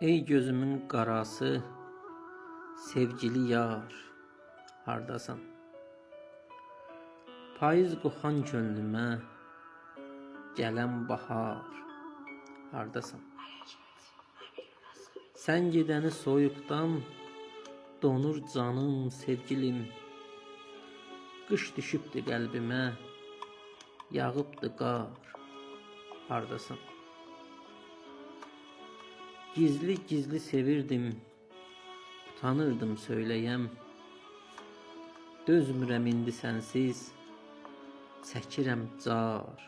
Ey gözümün qarası, sevgili yar, hardasan? Payız qoxan könlümə, gələn bahar, hardasan? Sən gedəni soyuqdan donur canım, sevgilim. Qış düşübdü qəlbimə, yağıbdı qar, hardasan? Gizli gizli sevirdim, utanırdım söyləyəm. Dözmürəm indi sənsiz, çəkirəm car,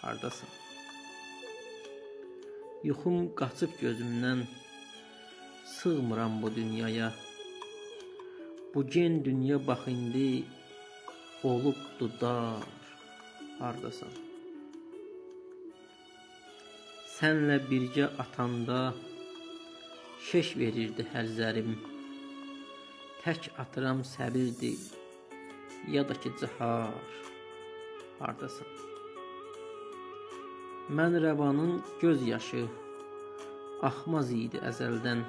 hardasan? Yuxum qaçıb gözümdən, sığmıram bu dünyaya. Bu gen dünya bax indi olubdu dar, hardasan? Sənlə birgə atanda şeş verirdi hər zərim. Tək atıram səbirdi, ya da ki cahar, hardasan? Mən rəvanın göz yaşı axmaz idi əzəldən.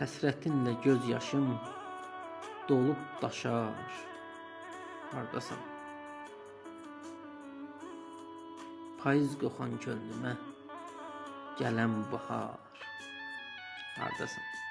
Həsrətinlə göz yaşım dolub daşar, hardasan? Payız qoxan könlümə gələn bahar, hardasan?